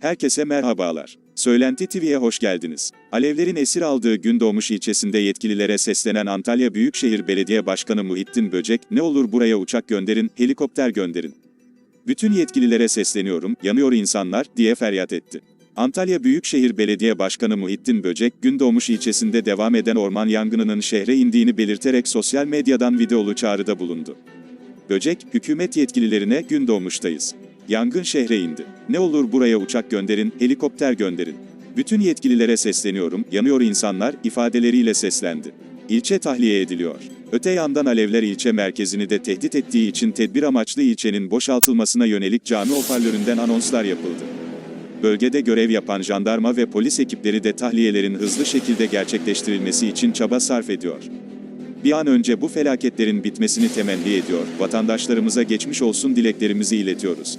Herkese merhabalar. Söylenti TV'ye hoş geldiniz. Alevlerin esir aldığı Gündoğmuş ilçesinde yetkililere seslenen Antalya Büyükşehir Belediye Başkanı Muhittin Böcek, ne olur buraya uçak gönderin, helikopter gönderin. Bütün yetkililere sesleniyorum, yanıyor insanlar, diye feryat etti. Antalya Büyükşehir Belediye Başkanı Muhittin Böcek, Gündoğmuş ilçesinde devam eden orman yangınının şehre indiğini belirterek sosyal medyadan videolu çağrıda bulundu. Böcek, hükümet yetkililerine Gündoğmuş'tayız. Yangın şehre indi. Ne olur buraya uçak gönderin, helikopter gönderin. Bütün yetkililere sesleniyorum, yanıyor insanlar, ifadeleriyle seslendi. İlçe tahliye ediliyor. Öte yandan alevler ilçe merkezini de tehdit ettiği için tedbir amaçlı ilçenin boşaltılmasına yönelik cami hoparlöründen anonslar yapıldı. Bölgede görev yapan jandarma ve polis ekipleri de tahliyelerin hızlı şekilde gerçekleştirilmesi için çaba sarf ediyor. Bir an önce bu felaketlerin bitmesini temenni ediyor, vatandaşlarımıza geçmiş olsun dileklerimizi iletiyoruz.